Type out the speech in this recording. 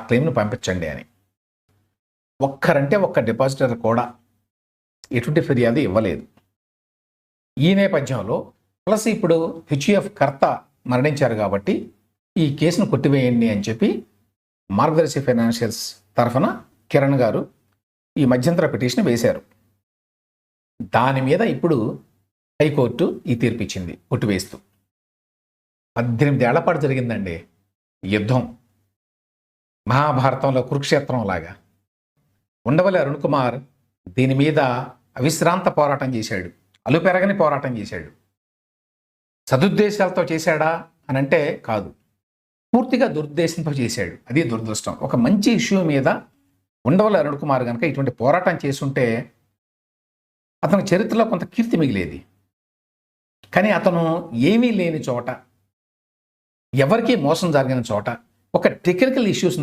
క్లెయిమ్ను పంపించండి అని. ఒక్కరంటే ఒక్క డిపాజిటర్ కూడా ఎటువంటి ఫిర్యాదు ఇవ్వలేదు. ఈ నేపథ్యంలో ప్లస్ ఇప్పుడు హెచ్యుఎఫ్ కర్త మరణించారు కాబట్టి ఈ కేసును కొట్టివేయండి అని చెప్పి మార్గదర్శి ఫైనాన్షియల్స్ తరఫున కిరణ్ గారు ఈ మధ్యంతర పిటిషన్ వేశారు. దాని మీద ఇప్పుడు హైకోర్టు ఈ తీర్పు ఇచ్చింది కొట్టివేస్తూ. పద్దెనిమిది ఏళ్ళ పాటు జరిగిందండి యుద్ధం. మహాభారతంలో కురుక్షేత్రం లాగా. ఉండవల్లి అరుణ్ కుమార్ దీని మీద అవిశ్రాంత పోరాటం చేశాడు. అలుపెరగని పోరాటం చేశాడు. సదుద్దేశాలతో చేశాడా అని అంటే కాదు. పూర్తిగా దురుద్దేశంతో చేశాడు. అది దురదృష్టం. ఒక మంచి ఇష్యూ మీద ఉండవల్లి అరుణ్ కుమార్ కనుక ఇటువంటి పోరాటం చేసుంటే అతని చరిత్రలో కొంత కీర్తి మిగిలేది. కానీ అతను ఏమీ లేని చోట ఎవరికీ మోసం జరిగిన చోట ఒక టెక్నికల్ ఇష్యూస్